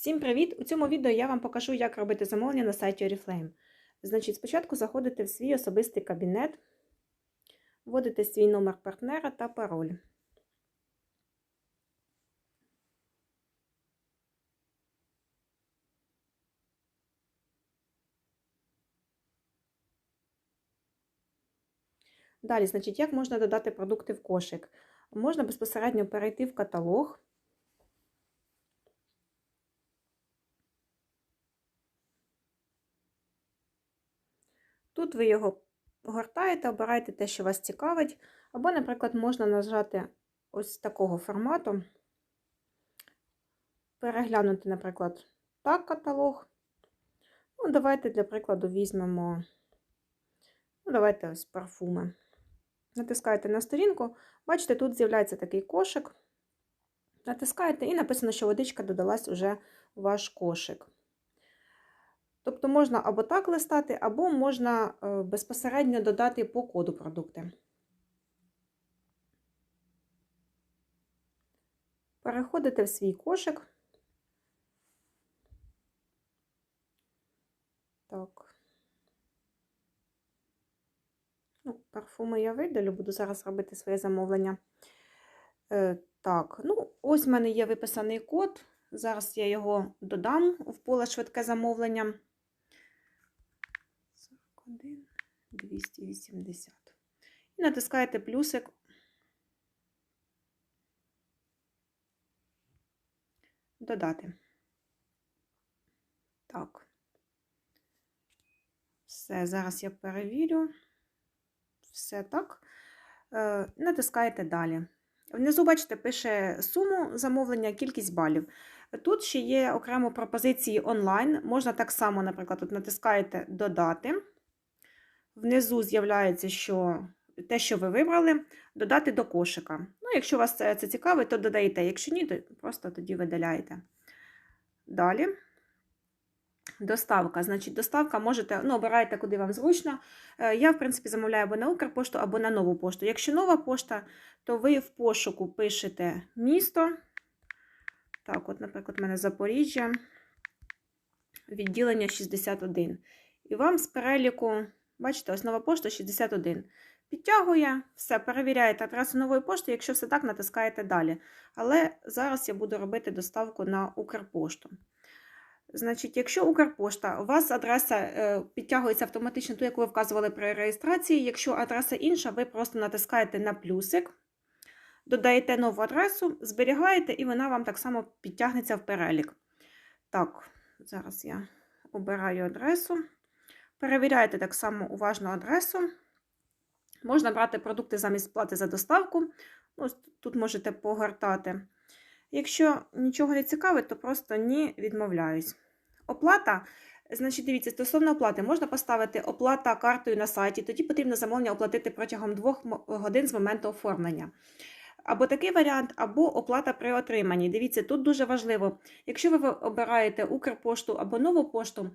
Всім привіт! У цьому відео я вам покажу, як робити замовлення на сайті Oriflame. Значить, спочатку заходите в свій особистий кабінет, вводите свій номер партнера та пароль. Далі, значить, як можна додати продукти в кошик? Можна безпосередньо перейти в каталог. Тут ви його гортаєте, обираєте те, що вас цікавить. Або, наприклад, можна нажати ось такого формату, переглянути, наприклад, так каталог. Ну, давайте, для прикладу, візьмемо, ну, давайте ось парфуми. Натискаєте на сторінку, бачите, тут з'являється такий кошик. Натискаєте і написано, що водичка додалась уже в ваш кошик. Тобто можна або так листати, або можна безпосередньо додати по коду продукти. Переходите в свій кошик. Так. Ну, парфуми я видалю, буду зараз робити своє замовлення. Е, так, ну, ось в мене є виписаний код. Зараз я його додам в поле швидке замовлення. 41, 280. І натискаєте плюсик. Додати. Так. Все, зараз я перевірю. Все так. Е, натискаєте далі. Внизу, бачите, пише суму замовлення, кількість балів. Тут ще є окремо пропозиції онлайн. Можна так само, наприклад, тут натискаєте Додати. Внизу з'являється, що те, що ви вибрали, додати до кошика. Ну, Якщо вас це, це цікавить, то додаєте. Якщо ні, то просто тоді видаляєте. Далі. Доставка. Значить, доставка можете, ну, обираєте, куди вам зручно. Я, в принципі, замовляю або на Укрпошту, або на нову пошту. Якщо нова пошта, то ви в пошуку пишете місто. Так, от, наприклад, у мене Запоріжжя, відділення 61. І вам з переліку, бачите, ось нова пошта 61. Підтягує, все, перевіряєте адресу нової пошти, якщо все так, натискаєте далі. Але зараз я буду робити доставку на Укрпошту. Значить, якщо Укрпошта, у вас адреса е, підтягується автоматично ту, яку ви вказували при реєстрації. Якщо адреса інша, ви просто натискаєте на плюсик, додаєте нову адресу, зберігаєте, і вона вам так само підтягнеться в перелік. Так, зараз я обираю адресу. Перевіряєте так само уважно адресу. Можна брати продукти замість плати за доставку. Ось Тут можете погортати. Якщо нічого не цікавить, то просто ні відмовляюсь. Оплата, значить, дивіться, стосовно оплати, можна поставити оплата картою на сайті, тоді потрібно замовлення оплатити протягом 2 годин з моменту оформлення. Або такий варіант, або оплата при отриманні. Дивіться, тут дуже важливо, якщо ви обираєте Укрпошту або нову пошту,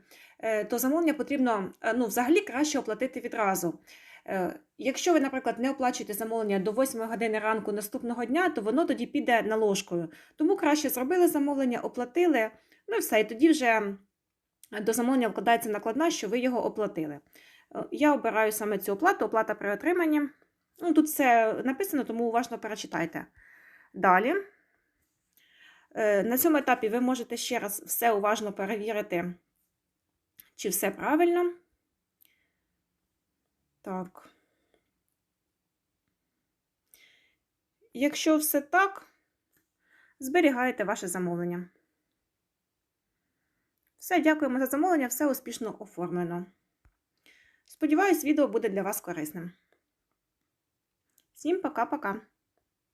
то замовлення потрібно ну, взагалі краще оплатити відразу. Якщо ви, наприклад, не оплачуєте замовлення до 8 години ранку наступного дня, то воно тоді піде наложкою. Тому краще зробили замовлення, оплатили, ну і все, і тоді вже до замовлення вкладається накладна, що ви його оплатили. Я обираю саме цю оплату, оплата при отриманні. Ну, Тут все написано, тому уважно перечитайте. Далі. На цьому етапі ви можете ще раз все уважно перевірити, чи все правильно. Так. Якщо все так, зберігаєте ваше замовлення. Все, дякуємо за замовлення, все успішно оформлено. Сподіваюсь, відео буде для вас корисним. Всім пока-пока!